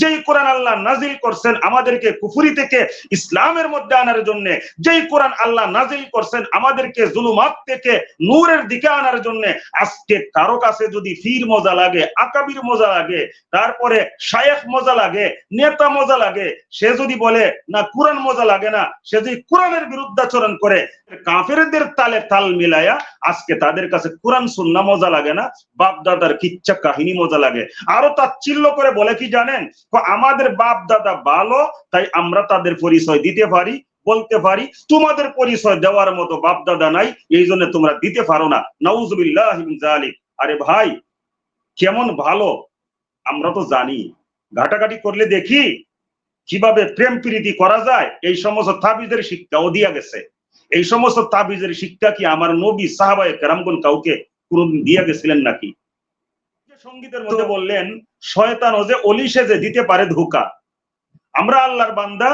যেই কোরআন আল্লাহ নাজিল করছেন আমাদেরকে কুফুরি থেকে ইসলামের মধ্যে আনার জন্য, যেই কোরআন আল্লাহ নাজিল করছেন আমাদেরকে জুলুমাত থেকে নূরের দিকে আনার জন্য, আজকে কারও কাছে যদি ফির মজা লাগে, আকাবির মজা লাগে, তারপরে শায়েখ মজা লাগে, নেতা মজা লাগে, সে যদি বলে, না, কোরআন মজা লাগে না, সে যদি কোরআনের বিরুদ্ধাচরণ করে, কাফেরদের তালে তাল মিলায়া আজকে তাদের কাছে কোরআন, সুন্না মজা লাগে না বাপ দাদার কিচ্ছা কাহিনী মজা লাগে। আরও তাচ্ছিল্য করে বলে কি জানেন? আমাদের বাপ দাদা ভালো, তাই আমরা তাদের পরিচয় দিতে পারি, বলতে পারি। তোমাদের পরিচয় দেওয়ার মতো বাপ দাদা নাই, এই জন্য তোমরা দিতে পারো না। নাউজুবিল্লাহ আরে ভাই, কেমন ভালো? আমরা তো জানি। ঘাটাঘাটি করলে দেখি কীভাবে প্রেম প্রীতি করা যায়, এই সমস্ত তাবিজের শিক্ষাও দিয়া গেছে। এই সমস্ত তাবিজের শিক্ষা কি আমার নবী সাহাবায়ে কেরামগুন কাউকে কোনদিন দিয়া গেছিলেন নাকি? সঙ্গীতের মধ্যে বললেন শয়তান ও যে অলিশে যে দিতে পারে ধোকা। আমরা আল্লাহর বান্দা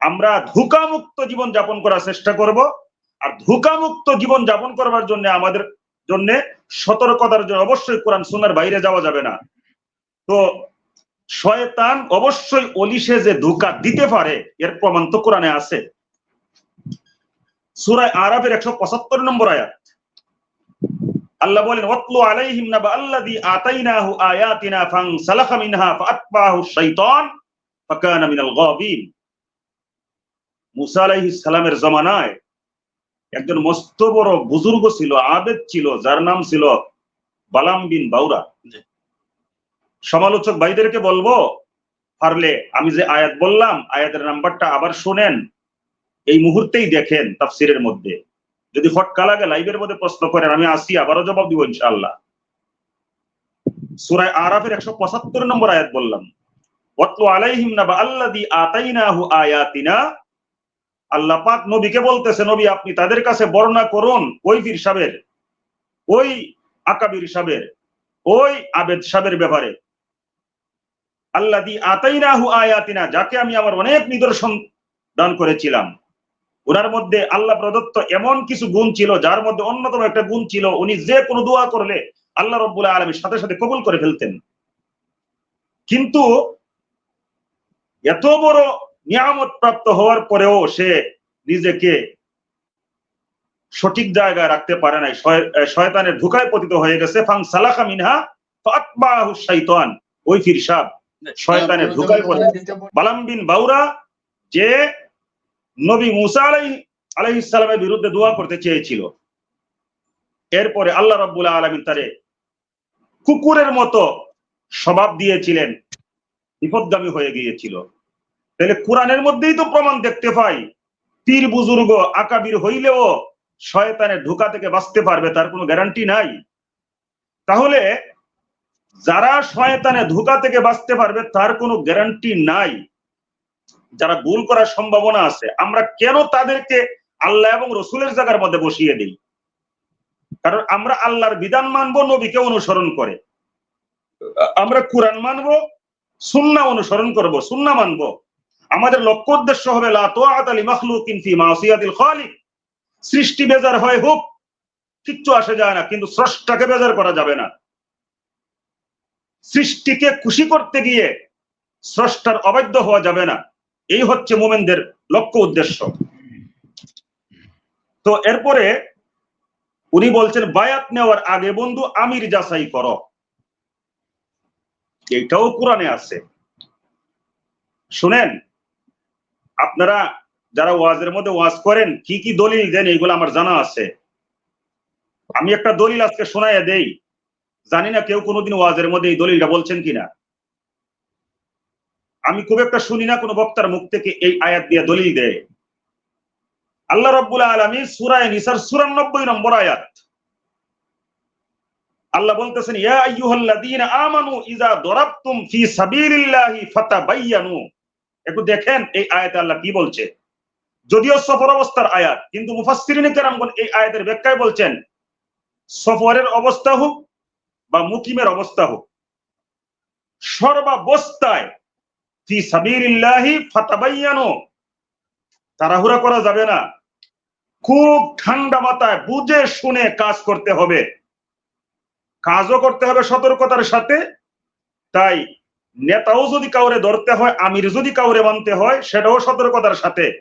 আমরা ধোকামুক্ত জীবন যাপন করার চেষ্টা করব। আর ধোকামুক্ত জীবন যাপন করবার জন্য আমাদের জন্য সতর্কতার জন্য অবশ্যই কোরআন সোনার বাইরে যাওয়া যাবে না। তো শয়তান অবশ্যই অলিশে যে ধোকা দিতে পারে এর প্রমাণ তো কোরআনে আছে। সুরায় আরবের একশো পঁচাত্তর নম্বর আয়াত। আল্লাহ বলেন ওয়াতলু আলাইহিম নাবা আল্লাযী আতাইনাহু আয়াতিনা ফানসালাখা মিনহা ফাআতবাহু শাইতান ফাকানা মিনাল গাবিন মুসা আলাইহিস সালামের জামানায় একজন মস্ত বড় বুজুর্গ ছিল আবেদ ছিল যার নাম ছিল বালাম বিন বাউরা। সমালোচক ভাইদেরকে বলব পারলে আমি যে আয়াত বললাম আয়াতের নাম্বারটা আবার শোনেন এই মুহূর্তেই দেখেন তাফসিরের মধ্যে। যদি ফটকা লাগে লাইভের মধ্যে প্রশ্ন করেন, আমি আসি, আবারও জবাব দিব ইনশাআল্লাহ। সুরায় আরাফের একশো পঁচাত্তর নম্বর আয়াত বললাম, ওয়াতলু আলাইহিম আল্লাযী আতাইনাহু আয়াতিনা। আল্লাহ পাক নবীকে বলতেছে, নবী, আপনি তাদের কাছে বর্ণনা করুন, ওই পীর ওই আকাবির সাহেবের ওই আবেদ সাহেবের ব্যাপারে। আল্লাযী আতাইনাহু আয়াতিনা, যাকে আমি আমার অনেক নিদর্শন দান করেছিলাম। ওনার মধ্যে আল্লাহ প্রদত্ত এমন কিছু গুণ ছিল যার মধ্যে অন্যতম একটা গুণ ছিল উনি যে কোনো দোয়া করলে আল্লাহ রব্বুল আলমীর সাথে সাথে কবুল করে ফেলতেন। কিন্তু এত বড় নিয়ামত প্রাপ্ত হওয়ার পরেও সে নিজেকে সঠিক জায়গায় রাখতে পারে নাই। শয়তানের ধোকায় পতিত হয়ে গেছে। ফাং সালাখা মিনহা ফাতবাহু শাইতান। ওই ফিরসাব শয়তানের ধোকায় পড়ে বালাম বিন বাউরা যে নবী মুসা আলাই আলাইহিস সালামের বিরুদ্ধে দোয়া করতে চেয়েছিল। এরপরে আল্লাহ রব্বুল আলমিন তারে কুকুরের মতো স্বভাব দিয়েছিলেন। বিপদগামী হয়ে গিয়েছিল। তাহলে কোরআনের মধ্যেই তো প্রমাণ দেখতে পাই। পীর বুজুর্গ, আকাবির হইলেও শয়তানের ঢোকা থেকে বাঁচতে পারবে, তার কোনো গ্যারান্টি নাই। তাহলে যারা শয়তানে ধোকা থেকে বাঁচতে পারবে, তার কোনো গ্যারান্টি নাই। যারা ভুল করার সম্ভাবনা আছে, আমরা কেন তাদেরকে আল্লাহ এবং রসুলের জায়গার মধ্যে বসিয়ে দিই? কারণ আমরা আল্লাহর বিধান মানবো, নবীকে অনুসরণ করে। আমরা কোরআন মানবো সুন্না অনুসরণ করব সুন্না মানবো। আমাদের লক্ষ্য উদ্দেশ্য হবে সৃষ্টি বেজার হয় হোক, কিচ্ছু আসে যায় না, কিন্তু স্রষ্টাকে বেজার করা যাবে না। সৃষ্টিকে খুশি করতে গিয়ে স্রষ্টার অবাধ্য হওয়া যাবে না। এই হচ্ছে মোমেনদের লক্ষ্য উদ্দেশ্য। তো এরপরে উনি বলছেন, বায়াত নেওয়ার আগে বন্ধু আমির যাচাই করো। এইটাও কোরআনে আছে। শুনেন, আপনারা যারা ওয়াজের মধ্যে ওয়াজ করেন, কি কি দলিল দেন এইগুলো আমার জানা আছে। আমি একটা দলিল আজকে শোনাইয়া দেই। জানি না কেউ কোনোদিন ওয়াজের মধ্যে এই দলিলটা বলছেন কিনা। আমি খুব একটা শুনি না, কোনো বক্তার মুখ থেকে এই আয়াত দিয়ে দলিল দেয়। আল্লাহ রব্বুল আলমী সুরায় নিসার চুরানব্বই নম্বর আয়াত। আল্লাহ বলতেছেন, ইয়া আইয়ুহাল্লাযীনা আমানু ইযা দরাবতুম ফি সাবিলিল্লাহি ফাতাবায়ানু একটু দেখেন এই আয়াতে আল্লাহ কি বলছে। যদিও সফর অবস্থার আয়াত, কিন্তু মুফাসসিরিনে কেরামগণ এই আয়াতের ব্যাখ্যায় বলছেন, সফরের অবস্থা হোক বা মুকিমের অবস্থা হোক, সর্বাবস্থায় ফি তাড়াহুড়া করা যাবে না। খুব ঠান্ডা মাথায় বুঝে শুনে কাজ করতে হবে। কাজও করতে হবে সতর্কতার সাথে। তাই নেতাও যদি কাউরে ধরতে হয়, আমির যদি কাউরে মানতে হয়, সেটাও সতর্কতার সাথে।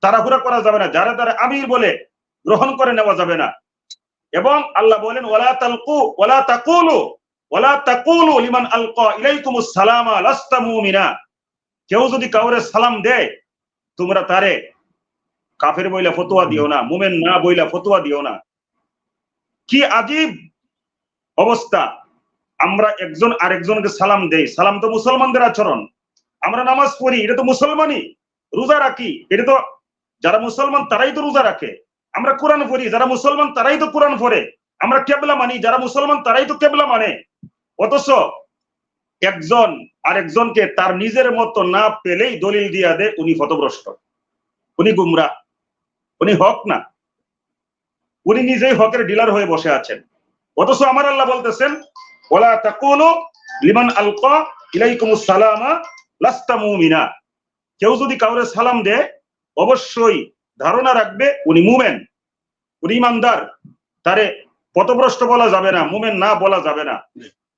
তাড়াহুড়া করা যাবে না। যারা তারা আমির বলে গ্রহণ করে নেওয়া যাবে না। এবং আল্লাহ বলেন ওলা তালকু, ওয়ালা তাকুলু ওয়ালা তাকুলু লিমান আলকা ইলাইকুমুস সালামা, লাস্তা কেউ যদি কাউরে সালাম দেয়, তোমরা তারে কাফের বইলা ফতোয়া দিও না, মুমেন না বইলা ফতোয়া দিও না। কি আজীব অবস্থা। আমরা একজন আরেকজনকে সালাম দেই। সালাম তো মুসলমানদের আচরণ। আমরা নামাজ পড়ি, এটা তো মুসলমানই। রোজা রাখি, এটা তো যারা মুসলমান তারাই তো রোজা রাখে। আমরা কোরআন পড়ি, যারা মুসলমান তারাই তো কোরআন পড়ে। আমরা কেবলা মানি, যারা মুসলমান তারাই তো কেবলা মানে। অথচ একজন, আরেকজনকে তার নিজের মতো না পেলেই দলিল দিয়া দে উনি ফতভ্রষ্ট উনি গুমরা। উনি হক না। উনি নিজেই হকের ডিলার হয়ে বসে আছেন। অথচ আমার আল্লাহ বলতেছেন, ওলা তাকুলু লিমান আলকা ইলাইকুমুস সালামা লাস্তা মুমিনা। কেউ যদি কাউরে সালাম দেয়, অবশ্যই ধারণা রাখবে উনি মুমেন। উনি ইমানদার। তারে পথভ্রষ্ট বলা যাবে না, মুমেন না বলা যাবে না।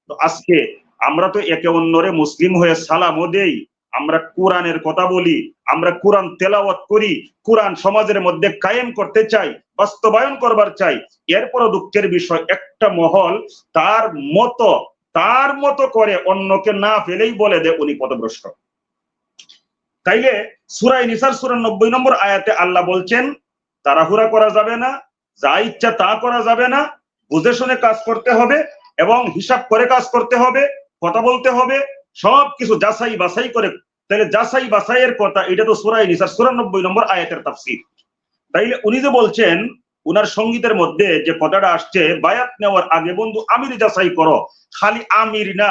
তো আজকে আমরা তো একে অন্যরে মুসলিম হয়ে সালামও দেই, আমরা কোরআনের কথা বলি, আমরা কোরআন তেলাওয়াত করি, কোরআন সমাজের মধ্যে কায়েম করতে চাই, বাস্তবায়ন করবার চাই, এরপরও দুঃখের বিষয় একটা মহল, তার মতো তার মতো করে অন্যকে না ফেলেই বলে দে উনি পদভ্রষ্ট। তাইলে সুরাই নিসার সুরার নব্বই নম্বর আয়াতে আল্লাহ বলছেন, তাড়াহুড়া করা যাবে না, যা ইচ্ছা তা করা যাবে না, বুঝে শুনে কাজ করতে হবে এবং হিসাব করে কাজ করতে হবে কথা বলতে হবে সব কিছু যাচাই বাছাই করে তাইলে যাচাই বাছাইয়ের কথা, এটা তো সুরাই নিসার চুরানব্বই নম্বর আয়াতের তাফসির। তাইলে উনি যে বলছেন, উনার সঙ্গীতের মধ্যে যে কথাটা আসছে, বায়াত নেওয়ার আগে বন্ধু আমির যাচাই করো, খালি আমির না,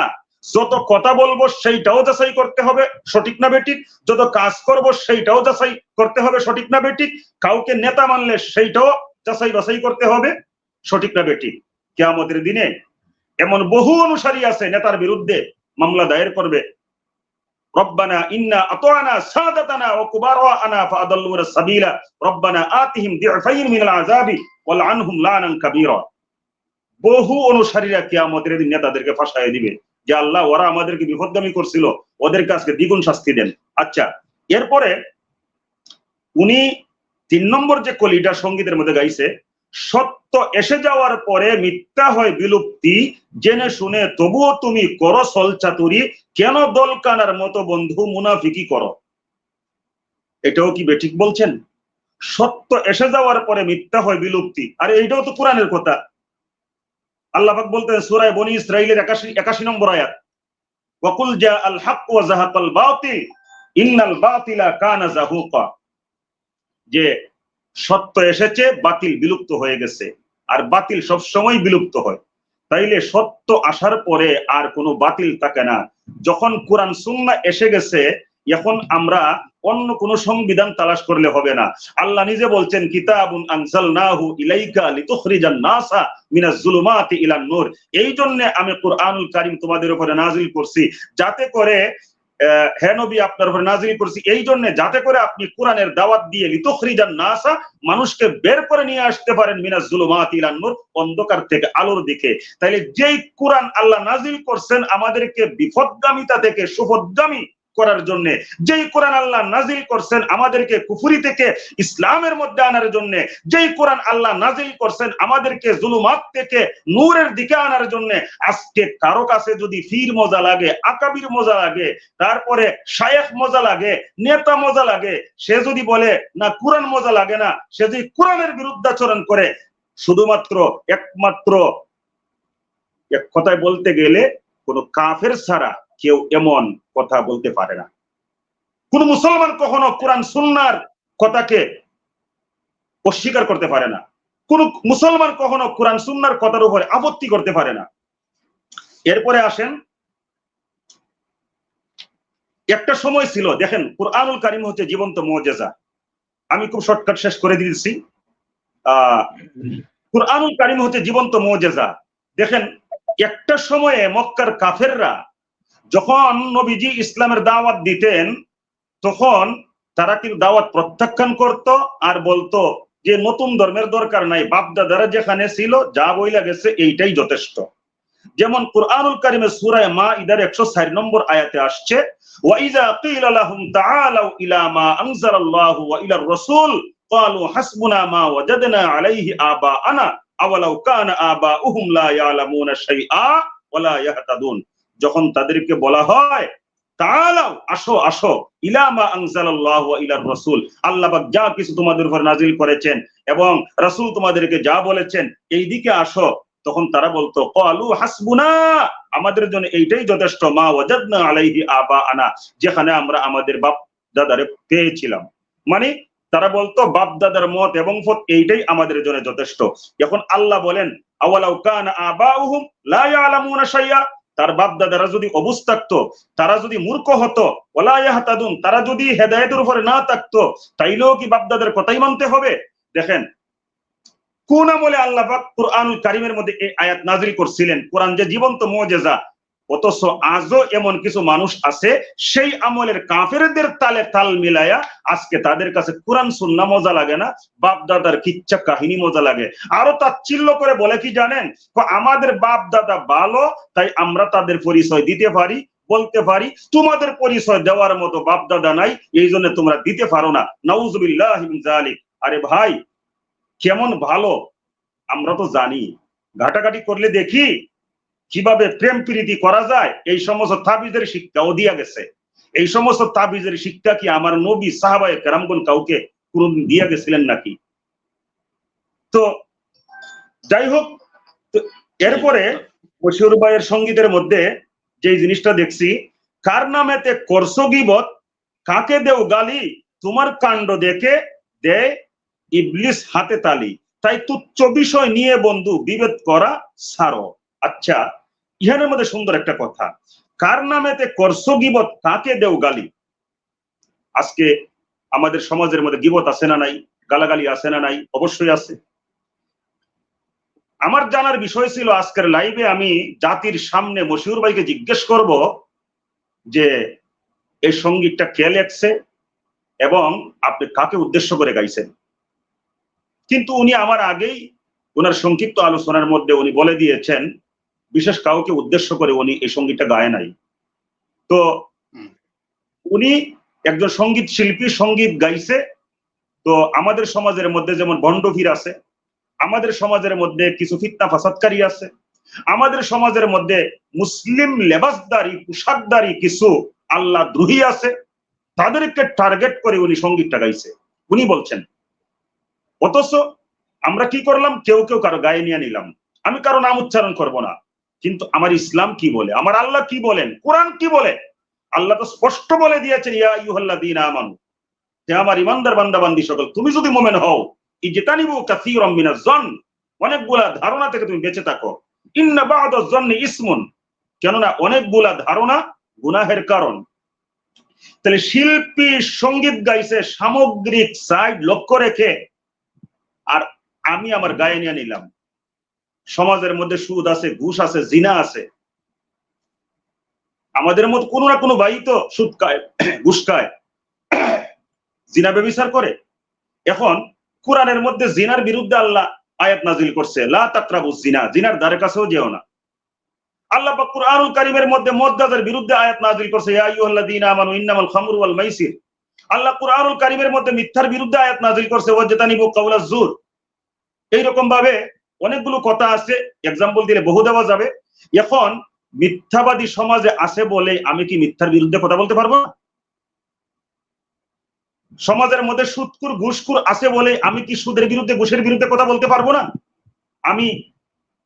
যত কথা বলব সেইটাও যাচাই করতে হবে, সঠিক না বেঠিক? যত কাজ করব সেইটাও যাচাই করতে হবে, সঠিক না বেঠিক? কাউকে নেতা মানলে সেইটাও যাচাই বাছাই করতে হবে, সঠিক না বেঠিক? আমাদের দিনে এমন বহু অনুসারী আছে নেতার বিরুদ্ধে মামলা দায়ের করবে। রব্বানা ইন্না সাদাতানা সাবিলা। রব্বানা আতিহিম মিনাল আযাবি ওয়াল আনহুম লানান কাবীরা। বহু অনুসারীরা কিয়ামতের দিন নেতাদেরকে ফাঁসায় দিবে। যে আল্লাহ, ওরা আমাদেরকে বিপদগামী করছিল, ওদেরকে আজকে দ্বিগুণ শাস্তি দেন। আচ্ছা এরপরে উনি তিন নম্বর যে কলিটা সঙ্গীতের মধ্যে গাইছে সত্য এসে যাওয়ার পরে মিথ্যা হয় বিলুপ্তি। জেনে শুনে তবুও তুমি করো সলচাতুরি কেন দলকানার মতো বন্ধু মুনাফিকি করো? এটাও কি বেঠিক বলছেন? সত্য এসে যাওয়ার পরে মিথ্যা হয় বিলুপ্তি। আর এইটাও তো কোরআনের কথা। আল্লাহাক বলতেন সুরায় বনি ইসরাইলের একাশি একাশি নম্বর আয়াত। ওয়াকুল জা আল হক ওয়া বাতিল, ইন্নাল বাতিলা কানা জাহুকা। যে সত্য এসেছে, বাতিল বিলুপ্ত হয়ে গেছে। আর বাতিল সব সময় বিলুপ্ত হয়। তাইলে সত্য আসার পরে আর কোনো বাতিল থাকে না। যখন কোরআন সুন্না এসে গেছে, এখন আমরা অন্য কোন সংবিধান তালাশ করলে হবে না। আল্লাহ নিজে বলছেন, কিতাবুন আনজালনাহু ইলাইকা লিতুখরিজান নাসা মিনাজ জুলুমাতি ইলান নূর। এই জন্য আমি কোরআনুল কারীম তোমাদের উপরে নাজিল করছি। যাতে করে হে নবী, আপনার উপরে নাজিল করছি। এই জন্য যাতে করে আপনি কোরআনের দাওয়াত দিয়ে লিতখরিজান নাসা, মানুষকে বের করে নিয়ে আসতে পারেন মিনাজ জুলুমাত ইলান নূর, অন্ধকার থেকে আলোর দিকে। তাইলে যেই কোরআন আল্লাহ নাজিল করছেন, আমাদেরকে বিপদগামিতা থেকে সুপদগামী করার জন্য। যেই কোরআন আল্লাহ নাজিল করছেন আমাদেরকে কুফুরি থেকে ইসলামের মধ্যে আনার জন্য, যেই কোরআন আল্লাহ নাজিল করছেন আমাদেরকে জুলুমাত থেকে নূরের দিকে আনার জন্য, আজকে কারও কাছে যদি ফির মজা লাগে, আকাবির মজা লাগে, তারপরে শায়েখ মজা লাগে, নেতা মজা লাগে, সে যদি বলে, না, কোরআন মজা লাগে না সে যদি কোরআনের বিরুদ্ধাচরণ করে, শুধুমাত্র একমাত্র এক কথায় বলতে গেলে কোন কাফের ছাড়া কেউ এমন কথা বলতে পারে না। কোন মুসলমান কখনো কোরআন, সুন্নার কথাকে অস্বীকার করতে পারে না। কোন মুসলমান কখনো কোরআন, সুন্নার কথার উপরে আপত্তি করতে পারে না। এরপরে আসেন, একটা সময় ছিল, দেখেন, কোরআনুল কারিম হচ্ছে জীবন্ত মজেজা। আমি খুব শর্টকাট শেষ করে দিয়েছি। কোরআনুল কারিম হচ্ছে জীবন্ত মজেজা। দেখেন, একটা সময়ে মক্কার কাফেররা যখন নবীজি ইসলামের দাওয়াত দিতেন, তখন তারা কিন্তু দাওয়াত প্রত্যাখ্যান করত আর বলতো যে নতুন ধর্মের দরকার নাই বাপ দাদারা যেখানে ছিল, যা বইলা গেছে, এইটাই যথেষ্ট। যেমন কুরআনুল কারিমের সূরায়ে মাইদার 104 নম্বর আয়াতে আসছে, ওয়া ইযা কিলা লাহুম তাআলাউ ইলা মা আনজালাল্লাহু ওয়া ইলার রাসূল, ক্বালু হাসবুনা মা ওয়াজাদনা আলাইহি আবাআনা, আওয়ালাউ কানা আবাউহুম লা ইয়ালামুনা শাইআ ওয়া লা ইয়াহতাদুন। যখন তাদেরকে বলা হয় তাআলাও আসো আসো, ইলা মা আনজালাল্লাহু ইলার রাসূল, আল্লাহ পাক যা কিছু তোমাদের উপর করেছেন এবং রাসূল তোমাদেরকে যা বলেছেন, এই দিকে আসো। তখন তারা বলতো হাসবুনা, আমাদের জন্য এইটাই যথেষ্ট, মা ওয়াজাদনা আলাইহি আবা আনা যেখানে আমরা আমাদের বাপ দাদারে পেয়েছিলাম। মানে তারা বলতো, বাপ দাদার মত এবং ফত এইটাই আমাদের জন্য যথেষ্ট। এখন আল্লাহ বলেন, আওয়ালাউ কানা আবাউহুম, লা ইয়ালামুনা শাইয়া তার বাপ দাদারা যদি অবুজ থাকতো, তারা যদি মূর্খ হতো ওলা ইয়াহতাদুন, তারা যদি হেদায়তের উপরে না থাকতো, তাইলেও কি বাপ দাদার কথাই মানতে হবে? দেখেন, কোন আমলে আল্লাহ কোরআন কারিমের মধ্যে এই আয়াত নাজিল করছিলেন? কোরআন যে জীবন্ত মুজিজা অথচ আজও এমন কিছু মানুষ আছে, সেই আমলের কাফেরদের তালে তাল মিলায়া আজকে তাদের কাছে কোরআন, সুন্না মজা লাগে না বাপ দাদার কিচ্ছা কাহিনী মজা লাগে। আরও তাচ্ছিল্য করে বলে কি জানেন? আমাদের বাপ দাদা ভালো, তাই আমরা তাদের পরিচয় দিতে পারি, বলতে পারি। তোমাদের পরিচয় দেওয়ার মতো বাপ দাদা নাই, এই জন্য তোমরা দিতে পারো না। নাউজুবিল্লাহ আরে ভাই, কেমন ভালো? আমরা তো জানি। ঘাটাঘাটি করলে দেখি কীভাবে প্রেম প্রীতি করা যায়, এই সমস্ত তাবিজের শিক্ষাও দিয়া গেছে। এই সমস্ত তাবিজের শিক্ষা কি আমার নবী সাহাবায়ে কেরামগণ কাউকে কোনদিন দিয়া গেছিলেন নাকি? তো যাই হোক এরপরে বশির ভাইয়ের সঙ্গীতের মধ্যে যে জিনিসটা দেখছি, কার নামেতে করছ গিবত, কাকে দেও গালি, তোমার কাণ্ড দেখে দেয় ইবলিস হাতে তালি। তাই তুচ্ছ বিষয় নিয়ে বন্ধু বিভেদ করা সারো আচ্ছা ইহানের মধ্যে সুন্দর একটা কথা। কার নামেতে করছ গিবত কাকে দেও গালি। আজকে আমাদের সমাজের মধ্যে গিবত আছে না নাই, গালাগালি আছে না নাই? অবশ্যই আছে। আমার জানার বিষয় ছিল, আজকের লাইভে আমি জাতির সামনে মশিউর ভাইকে জিজ্ঞেস করব যে, এই সঙ্গীতটা কে লেখছে এবং আপনি কাকে উদ্দেশ্য করে গাইছেন? কিন্তু উনি আমার আগেই ওনার সংক্ষিপ্ত আলোচনার মধ্যে উনি বলে দিয়েছেন বিশেষ কাউকে উদ্দেশ্য করে উনি এই সঙ্গীতটা গায়ে নাই। তো উনি একজন সংগীত শিল্পী সংগীত গাইছে। তো আমাদের সমাজের মধ্যে যেমন বন্ডভীর আছে আমাদের সমাজের মধ্যে কিছু ফিতনা ফাসাদকারী আছে আমাদের সমাজের মধ্যে মুসলিম লেবাসদারি পোশাকদারি কিছু আল্লাহ দ্রোহী আছে তাদেরকে টার্গেট করে উনি সঙ্গীতটা গাইছে। উনি বলছেন অথচ আমরা কি করলাম? কেউ কেউ কারও গায়ে নিয়ে নিলাম। আমি কারও নাম উচ্চারণ করব না। কিন্তু আমার ইসলাম কি বলে? আমার আল্লাহ কি বলেন? কোরআন কি বলে? আল্লাহ তো স্পষ্ট বলে দিয়েছেন, ইয়া ইউহাল্লাদিন আমানু যে আমার ইমানদার বান্দাবান্দি সকল, তুমি যদি মোমেন হও, ইজতানিবু কাসীরাম মিনাজ জন অনেকগুলা ধারণা থেকে তুমি বেঁচে থাকো। ইন্না বা'দাজ জন্নি ইসমুন, কেননা অনেকগুলা ধারণা গুনাহের কারণ। তাহলে শিল্পী, সংগীত গাইছে, সামগ্রিক সাইড লক্ষ্য রেখে, আর আমি আমার গায়ে নিয়ে নিলাম। সমাজের মধ্যে সুদ আছে, ঘুষ আছে, জিনা আছে। আমাদের মধ্যে কোনো না কোনো ভাই তো সুদ খায়, ঘুষ খায়। জিনা ব্যবিচার করে। এখন কোরআনের মধ্যে জিনার বিরুদ্ধে আল্লাহ আয়াত নাজিল করছে, লা তাকরাবু জিনা, জিনার ধারে কাছেও যেও না। আল্লাহ পাক কুরআনুল কারীমের মধ্যে মদ্দাদের বিরুদ্ধে আয়াত নাজিল করছে, ইয়া আইয়ুহাল্লাযীনা আমানু ইন্নামাল খামরু ওয়াল মাইসির। আল্লাহ কুরআনুল কারীমের মধ্যে মিথ্যার বিরুদ্ধে আয়াত নাজিল করছে, ওয়াজতানিবু কাওলাজ জুর এইরকম ভাবে অনেকগুলো কথা আছে। এক্সাম্পল দিলে বহু দেওয়া যাবে। এখন মিথ্যাবাদী সমাজে আছে বলে আমি কি মিথ্যার বিরুদ্ধে কথা বলতে পারব? না সমাজের মধ্যে সুদকুর ঘুষকুর আছে বলে আমি কি সুদের বিরুদ্ধে, ঘুষের বিরুদ্ধে কথা বলতে পারব না? আমি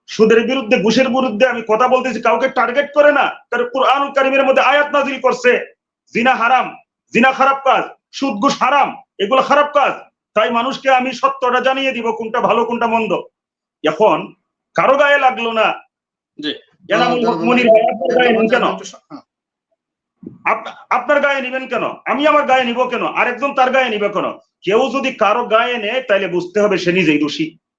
সুদের বিরুদ্ধে, ঘুষের বিরুদ্ধে আমি কথা বলতেছি কাউকে টার্গেট করে না কারণ কোরআনুল কারিমের মধ্যে আয়াত নাজিল করছে। জিনা হারাম, জিনা খারাপ কাজ, সুদ, ঘুষ হারাম, এগুলো খারাপ কাজ। তাই মানুষকে আমি সত্যটা জানিয়ে দিব কোনটা ভালো, কোনটা মন্দ। এখন কারও গায়ে লাগল না। কেন? আপনার গায়ে নিবেন কেন? আমি আমার গায়ে নিব কেন? আর আরেকজন তার গায়ে নিবে কেন? কেউ যদি কারও গায়ে নেয় তাহলে বুঝতে হবে সে নিজেই দোষী।